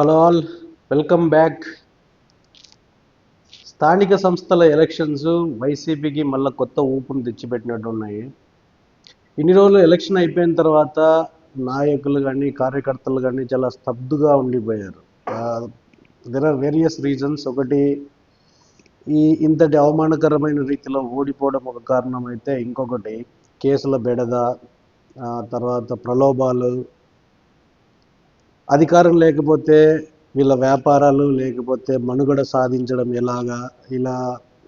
Hello all welcome back. స్థానిక సంస్థల elections వైసీపీకి మళ్ళీ కొత్త ఊపును తెచ్చిపెట్టినట్టు ఉన్నాయి. ఇన్ని రోజులు ఎలక్షన్ అయిపోయిన తర్వాత నాయకులు కానీ కార్యకర్తలు కానీ చాలా స్తబ్దుగా ఉండిపోయారు. దెర్ ఆర్ వేరియస్ రీజన్స్ ఒకటి ఈ ఇంతటి అవమానకరమైన రీతిలో ఓడిపోవడం ఒక కారణం అయితే ఇంకొకటి కేసుల బెడద తర్వాత ప్రలోభాలు అధికారం లేకపోతే వీళ్ళ వ్యాపారాలు లేకపోతే మనుగడ సాధించడం ఎలాగా? ఇలా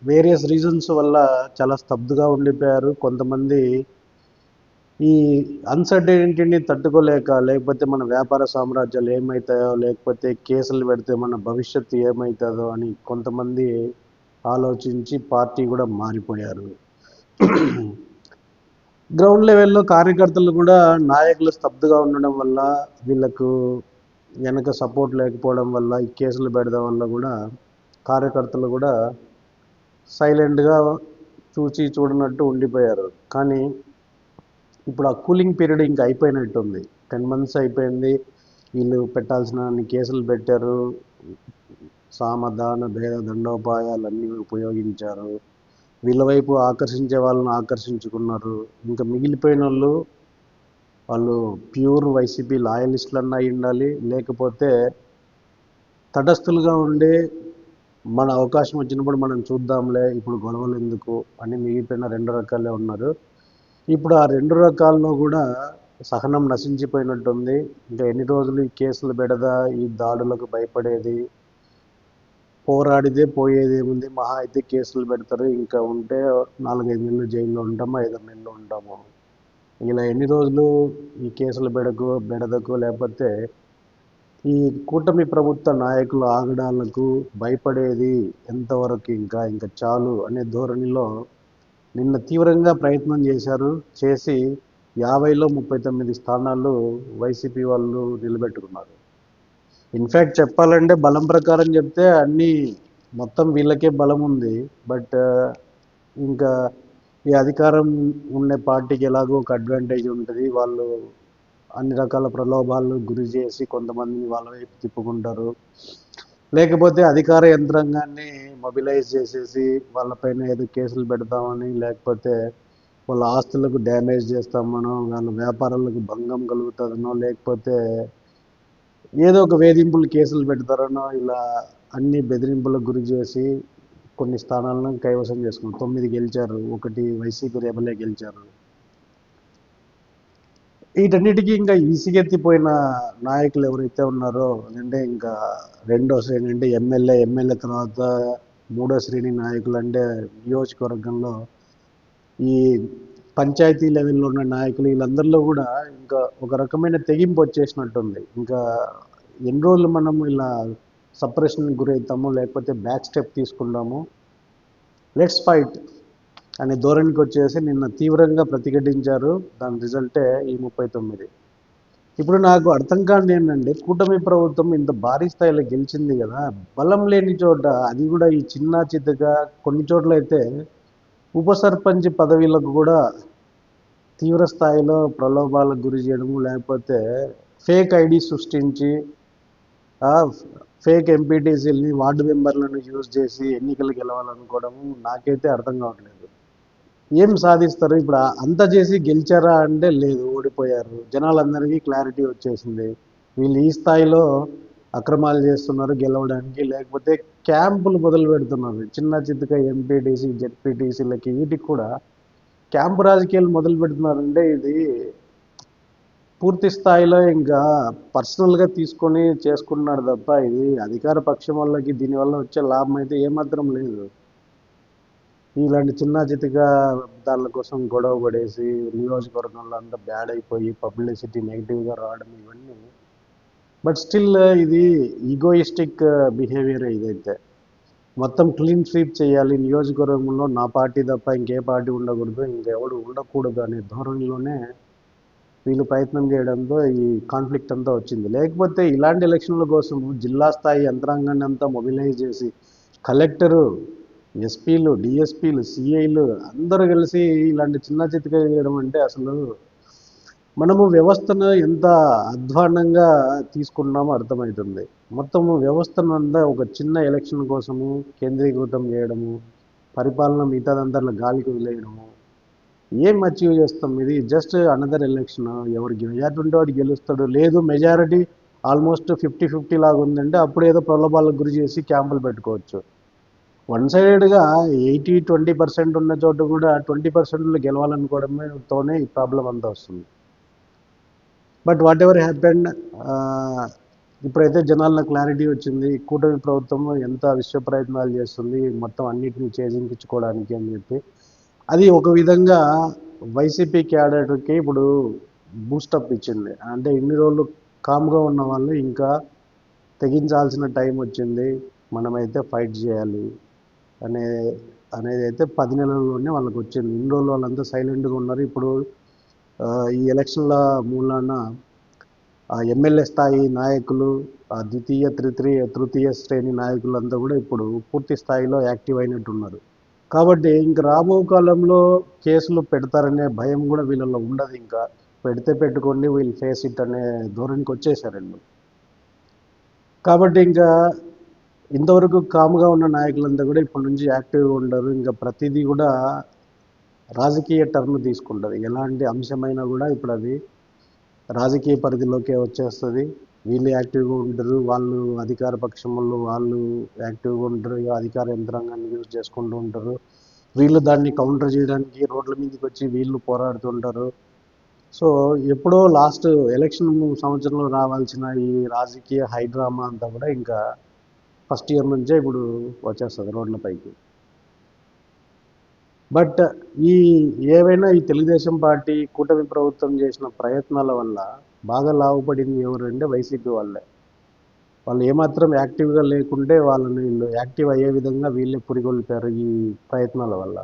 వేరియస్ రీజన్స్ వల్ల చాలా స్తబ్దుగా ఉండిపోయారు. కొంతమంది ఈ అన్సర్టనిటీని తట్టుకోలేక లేకపోతే మన వ్యాపార సామ్రాజ్యాలు ఏమవుతాయో లేకపోతే కేసులు పెడితే మన భవిష్యత్తు ఏమవుతుందో అని కొంతమంది ఆలోచించి పార్టీ కూడా మారిపోయారు. గ్రౌండ్ లెవెల్లో కార్యకర్తలు కూడా నాయకులు స్తబ్దుగా ఉండడం వల్ల వీళ్ళకు వెనక సపోర్ట్ లేకపోవడం వల్ల ఈ కేసులు పెడదాం వల్ల కూడా కార్యకర్తలు కూడా సైలెంట్గా చూచి చూడనట్టు ఉండిపోయారు. కానీ ఇప్పుడు ఆ కూలింగ్ పీరియడ్ ఇంకా అయిపోయినట్టుంది. టెన్ మంత్స్ అయిపోయింది. వీళ్ళు పెట్టాల్సిన అన్ని కేసులు పెట్టారు. సామధాన భేద దండోపాయాలన్నీ ఉపయోగించారు. వీళ్ళ వైపు ఆకర్షించే వాళ్ళని ఆకర్షించుకున్నారు. ఇంకా మిగిలిపోయిన వాళ్ళు వాళ్ళు ప్యూర్ వైసీపీ లాయలిస్టులన్నా అయి ఉండాలి లేకపోతే తటస్థులుగా ఉండి మన అవకాశం వచ్చినప్పుడు మనం చూద్దాంలే ఇప్పుడు గొడవలు ఎందుకు అని మిగిలిపోయిన రెండు రకాలే ఉన్నారు. ఇప్పుడు ఆ రెండు రకాల్లో కూడా సహనం నశించిపోయినట్టుంది. ఇంకా ఎన్ని రోజులు ఈ కేసులు బెడద ఈ దాడులకు భయపడేది పోరాడితే పోయేది ఏముంది మహా అయితే కేసులు పెడతారు ఇంకా ఉంటే నాలుగైదు నెలలు జైల్లో ఉంటాము ఐదు నెలలు ఉంటాము? ఇలా ఎన్ని రోజులు ఈ కేసుల బెడకు బెడదకు లేకపోతే ఈ కూటమి ప్రభుత్వ నాయకుల ఆగడాలకు భయపడేది ఎంతవరకు ఇంకా ఇంకా చాలు అనే ధోరణిలో నిన్న తీవ్రంగా ప్రయత్నం చేశారు చేసి యాభైలో ముప్పై తొమ్మిది స్థానాలు వైసీపీ వాళ్ళు నిలబెట్టుకున్నారు. ఇన్ఫ్యాక్ట్ చెప్పాలంటే బలం ప్రకారం చెప్తే అన్నీ మొత్తం వీళ్ళకే బలం ఉంది బట్ ఇంకా ఈ అధికారం ఉండే పార్టీకి ఎలాగో ఒక అడ్వాంటేజ్ ఉంటుంది. వాళ్ళు అన్ని రకాల ప్రలోభాలు గురి చేసి కొంతమందిని వాళ్ళ వైపు తిప్పుకుంటారు. లేకపోతే అధికార యంత్రాంగాన్ని మొబిలైజ్ చేసేసి వాళ్ళపైన ఏదో కేసులు పెడతామని లేకపోతే వాళ్ళ ఆస్తులకు డ్యామేజ్ చేస్తామనో వాళ్ళ వ్యాపారాలకు భంగం కలుగుతుందనో లేకపోతే ఏదో ఒక వేధింపులు కేసులు పెడతారనో ఇలా అన్ని బెదిరింపులకు గురి చేసి కొన్ని స్థానాలను కైవసం చేసుకున్నారు తొమ్మిది గెలిచారు ఒకటి వైసీపీ రేపలే గెలిచారు. వీటన్నిటికీ ఇంకా ఇసిగెత్తిపోయిన నాయకులు ఎవరైతే ఉన్నారో అంటే ఇంకా రెండో శ్రేణి అంటే ఎమ్మెల్యే ఎమ్మెల్యే తర్వాత మూడో శ్రేణి నాయకులు అంటే నియోజకవర్గంలో ఈ పంచాయతీ లెవెల్లో ఉన్న నాయకులు వీళ్ళందరిలో కూడా ఇంకా ఒక రకమైన తెగింపు వచ్చేసినట్టుంది. ఇంకా ఎన్ని రోజులు మనం ఇలా సప్రెషన్కి గురవుతాము లేకపోతే బ్యాక్ స్టెప్ తీసుకుంటాము లెట్స్ ఫైట్ అనే ధోరణికి వచ్చేసి నిన్న తీవ్రంగా ప్రతిఘటించారు. దాని రిజల్టే ఈ ముప్పై తొమ్మిది. ఇప్పుడు నాకు అర్థం కాని ఏంటంటే కూటమి ప్రభుత్వం ఇంత భారీ స్థాయిలో గెలిచింది కదా. బలం లేని చోట అది కూడా ఈ చిన్న చిత్తగా కొన్ని చోట్ల అయితే ఉప సర్పంచ్ పదవీలకు కూడా తీవ్ర స్థాయిలో ప్రలోభాలకు గురి చేయడము లేకపోతే ఫేక్ ఐడి సృష్టించి ఫేక్ ఎంపీటీసీలని వార్డు మెంబర్లను యూజ్ చేసి ఎన్నికలు గెలవాలనుకోవడము నాకైతే అర్థం కావట్లేదు. ఏం సాధిస్తారు? ఇప్పుడు అంత చేసి గెలిచారా అంటే లేదు ఓడిపోయారు. జనాలందరికీ క్లారిటీ వచ్చేసింది. వీళ్ళు ఈ స్థాయిలో అక్రమాలు చేస్తున్నారు గెలవడానికి లేకపోతే క్యాంపులు మొదలు పెడుతున్నారు. చిన్న చిత్తగా ఎంపీటీసీ జెడ్పీటీసీలకి వీటికి కూడా. క్యాంపు రాజకీయాలు మొదలు పెడుతున్నారంటే ఇది పూర్తి స్థాయిలో ఇంకా పర్సనల్గా తీసుకొని చేసుకుంటున్నాడు తప్ప ఇది అధికార పక్షం వాళ్ళకి దీనివల్ల వచ్చే లాభం అయితే ఏమాత్రం లేదు. ఇలాంటి చిన్న చితిగా దాని కోసం గొడవ పడేసి నియోజకవర్గంలో అంతా బ్యాడ్ అయిపోయి పబ్లిసిటీ నెగిటివ్గా రావడం ఇవన్నీ. బట్ స్టిల్ ఇది ఈగోయిస్టిక్ బిహేవియర్ ఇదైతే. మొత్తం క్లీన్ స్వీప్ చేయాలి. నియోజకవర్గంలో నా పార్టీ తప్ప ఇంకే పార్టీ ఉండకూడదు. ఇంకెవడు ఉండకూడదు అనే ధోరణిలోనే వీళ్ళు ప్రయత్నం చేయడంతో ఈ కాన్ఫ్లిక్ట్ అంతా వచ్చింది. లేకపోతే ఇలాంటి ఎలక్షన్ల కోసం జిల్లా స్థాయి యంత్రాంగాన్ని అంతా మొబిలైజ్ చేసి కలెక్టరు ఎస్పీలు డిఎస్పీలు సిఐలు అందరూ కలిసి ఇలాంటి చిన్న చితిక చేయడం అంటే అసలు మనము వ్యవస్థను ఎంత అధ్వాన్నంగా తీసుకున్నామో అర్థమవుతుంది. మొత్తము వ్యవస్థను అంతా ఒక చిన్న ఎలక్షన్ కోసము కేంద్రీకృతం చేయడము పరిపాలన మిగతాదంతా గాలికి వదిలేయడము ఏం అచీవ్ చేస్తాం? ఇది జస్ట్ అనదర్ ఎలక్షన్ ఎవరికి మెజారిటీ ఉంటే వాడు గెలుస్తాడు. లేదు మెజారిటీ ఆల్మోస్ట్ ఫిఫ్టీ ఫిఫ్టీ లాగా ఉందంటే అప్పుడు ఏదో ప్రలోభాలకు గురి చేసి క్యాంపులు పెట్టుకోవచ్చు. వన్ సైడెడ్గా ఎయిటీ ట్వంటీ పర్సెంట్ ఉన్న చోట కూడా ట్వంటీ పర్సెంట్లో గెలవాలనుకోవడమే తోనే ఈ ప్రాబ్లం అంతా వస్తుంది. బట్ వాట్ ఎవర్ హ్యాపెండ్ ఇప్పుడైతే జనాల్లో క్లారిటీ వచ్చింది. కూటమి ప్రభుత్వం ఎంత విశ్వ ప్రయత్నాలు చేస్తుంది? మొత్తం అన్నిటిని చేజించుకోవడానికి అని చెప్పి అది ఒక విధంగా వైసీపీ క్యాడర్కి ఇప్పుడు బూస్టప్ ఇచ్చింది. అంటే ఇన్ని రోజులు కామ్గా ఉన్న వాళ్ళు ఇంకా తెగించాల్సిన టైం వచ్చింది. మనమైతే ఫైట్ చేయాలి అనే అనేది అయితే పది నెలల్లోనే వాళ్ళకి వచ్చింది. ఇన్ని రోజులు వాళ్ళంతా సైలెంట్గా ఉన్నారు. ఇప్పుడు ఈ ఎలక్షన్ల మూలాన ఎమ్మెల్యే స్థాయి నాయకులు ద్వితీయ తృతీయ తృతీయ శ్రేణి నాయకులంతా కూడా ఇప్పుడు పూర్తి స్థాయిలో యాక్టివ్ అయినట్టున్నారు. కాబట్టి ఇంక రాబో కాలంలో కేసులు పెడతారనే భయం కూడా వీళ్ళలో ఉండదు ఇంకా. పెడితే పెట్టుకోండి వీళ్ళు ఫేస్ ఇట్ అనే ధోరణికి వచ్చేసారండి. కాబట్టి ఇంకా ఇంతవరకు కామ్గా ఉన్న నాయకులంతా కూడా ఇప్పటి నుంచి యాక్టివ్గా ఉండరు. ఇంకా ప్రతిదీ కూడా రాజకీయ టర్న్ తీసుకుంటుంది. ఎలాంటి అంశమైనా కూడా ఇప్పుడు అది రాజకీయ పరిధిలోకే వచ్చేస్తుంది. వీళ్ళు యాక్టివ్గా ఉంటారు వాళ్ళు అధికార పక్షంలో వాళ్ళు యాక్టివ్గా ఉంటారు అధికార యంత్రాంగాన్ని యూజ్ చేసుకుంటూ ఉంటారు. వీళ్ళు దాన్ని కౌంటర్ చేయడానికి రోడ్ల మీదకి వచ్చి వీళ్ళు పోరాడుతుంటారు. సో ఎప్పుడో లాస్ట్ ఎలక్షన్ సంవత్సరంలో రావాల్సిన ఈ రాజకీయ హైడ్రామా అంతా కూడా ఇంకా ఫస్ట్ ఇయర్ నుంచే ఇప్పుడు వచ్చేస్తుంది రోడ్లపైకి బట్ ఈ ఏవైనా ఈ తెలుగుదేశం పార్టీ కూటమి ప్రభుత్వం చేసిన ప్రయత్నాల వల్ల బాగా లాభపడింది ఎవరు అంటే వైసీపీ వాళ్ళే. వాళ్ళు ఏమాత్రం యాక్టివ్గా లేకుంటే వాళ్ళని వీళ్ళు యాక్టివ్ అయ్యే విధంగా వీళ్ళే పురిగొల్పారు ఈ ప్రయత్నాల వల్ల.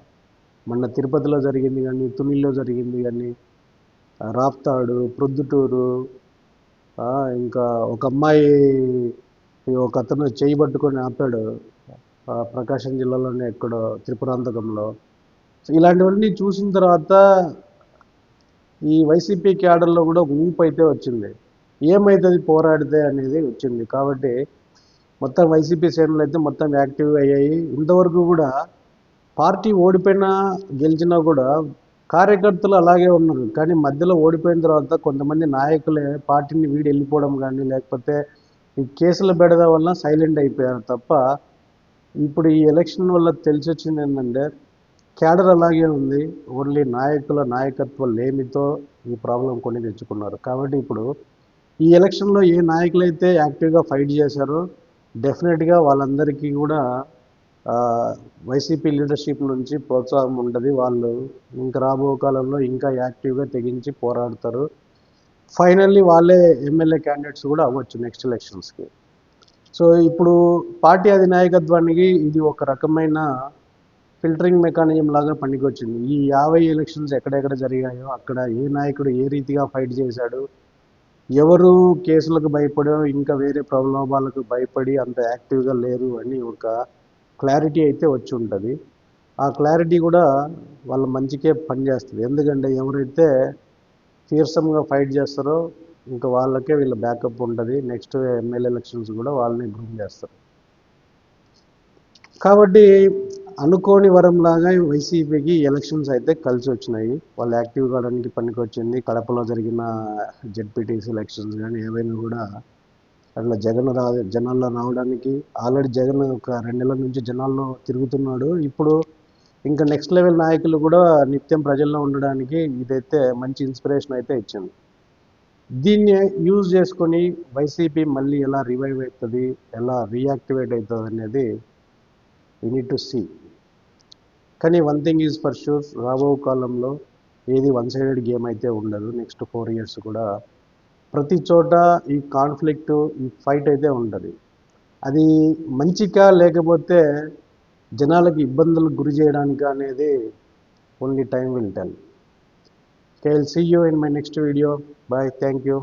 మొన్న తిరుపతిలో జరిగింది కానీ తునిలో జరిగింది కానీ రాప్తాడు ప్రొద్దుటూరు ఇంకా ఒక అమ్మాయి ఒక అతను చేయి పట్టుకొని ఆపాడు ప్రకాశం జిల్లాలోనే ఎక్కడో త్రిపురాంతకంలో. ఇలాంటివన్నీ చూసిన తర్వాత ఈ వైసీపీ క్యాడర్లో కూడా ఒక ఊపు అయితే వచ్చింది. ఏమవుతుంది పోరాడితే అనేది వచ్చింది. కాబట్టి మొత్తం వైసీపీ శ్రేణులు అయితే మొత్తం యాక్టివ్ అయ్యాయి. ఇంతవరకు కూడా పార్టీ ఓడిపోయినా గెలిచినా కూడా కార్యకర్తలు అలాగే ఉన్నారు. కానీ మధ్యలో ఓడిపోయిన తర్వాత కొంతమంది నాయకులే పార్టీని వీడి వెళ్ళిపోవడం కానీ లేకపోతే ఈ కేసుల బెడద వల్ల సైలెంట్ అయిపోయారు తప్ప ఇప్పుడు ఈ ఎలక్షన్ వల్ల తెలిసి వచ్చింది ఏంటంటే క్యాడర్ అలాగే ఉంది. ఓన్లీ నాయకుల నాయకత్వ లేమితో ఈ ప్రాబ్లం కొని తెచ్చుకున్నారు. కాబట్టి ఇప్పుడు ఈ ఎలక్షన్లో ఏ నాయకులైతే యాక్టివ్గా ఫైట్ చేశారో డెఫినెట్గా వాళ్ళందరికీ కూడా వైసీపీ లీడర్షిప్ నుంచి ప్రోత్సాహం ఉంటుంది వాళ్ళు ఇంకా రాబో కాలంలో ఇంకా యాక్టివ్గా తెగించి పోరాడతారు. ఫైనల్లీ వాళ్ళే ఎమ్మెల్యే క్యాండిడేట్స్ కూడా అవ్వచ్చు నెక్స్ట్ ఎలక్షన్స్కి. సో ఇప్పుడు పార్టీ అధినాయకత్వానికి ఇది ఒక రకమైన ఫిల్టరింగ్ మెకానిజం లాగా పనికొచ్చింది. ఈ యాభై ఎలక్షన్స్ ఎక్కడెక్కడ జరిగాయో అక్కడ ఏ నాయకుడు ఏ రీతిగా ఫైట్ చేశాడు ఎవరు కేసులకు భయపడో ఇంకా వేరే ప్రలోభాలకు భయపడి అంత యాక్టివ్గా లేరు అని ఒక క్లారిటీ అయితే వచ్చి ఉంటుంది. ఆ క్లారిటీ కూడా వాళ్ళ మంచికే పనిచేస్తుంది. ఎందుకంటే ఎవరైతే తీర్సంగా ఫైట్ చేస్తారో ఇంకా వాళ్ళకే వీళ్ళ బ్యాకప్ ఉంటుంది. నెక్స్ట్ ఎమ్మెల్యే ఎలక్షన్స్ కూడా వాళ్ళని గ్రూమ్ చేస్తారు. కాబట్టి అనుకోని వరంలాగా వైసీపీకి ఎలక్షన్స్ అయితే కలిసి వచ్చినాయి. వాళ్ళు యాక్టివ్ కావడానికి పనికి వచ్చింది కడపలో జరిగిన జెడ్పీటీసీ ఎలక్షన్స్ కానీ ఏవైనా కూడా అట్లా జగన్ రా జనాల్లో రావడానికి ఆల్రెడీ జగన్ ఒక రెండు నెలల నుంచి జనాల్లో తిరుగుతున్నాడు. ఇప్పుడు ఇంకా నెక్స్ట్ లెవెల్ నాయకులు కూడా నిత్యం ప్రజల్లో ఉండడానికి ఇదైతే మంచి ఇన్స్పిరేషన్ అయితే ఇచ్చింది. దీన్ని యూజ్ చేసుకొని వైసీపీ మళ్ళీ ఎలా రివైవ్ అవుతుంది ఎలా రీయాక్టివేట్ అవుతుంది అనేది యూ నీడ్ టు సీ కానీ one thing is for sure రాబో కాలంలో ఏది వన్ సైడెడ్ గేమ్ అయితే ఉండదు. నెక్స్ట్ ఫోర్ ఇయర్స్ కూడా ప్రతి చోట ఈ కాన్ఫ్లిక్ట్ ఈ ఫైట్ అయితే ఉంటుంది. అది మంచిగా లేకపోతే జనాలకి ఇబ్బందులకు గురి చేయడానికి అనేది only time will tell Okay, will see you in my next video bye thank you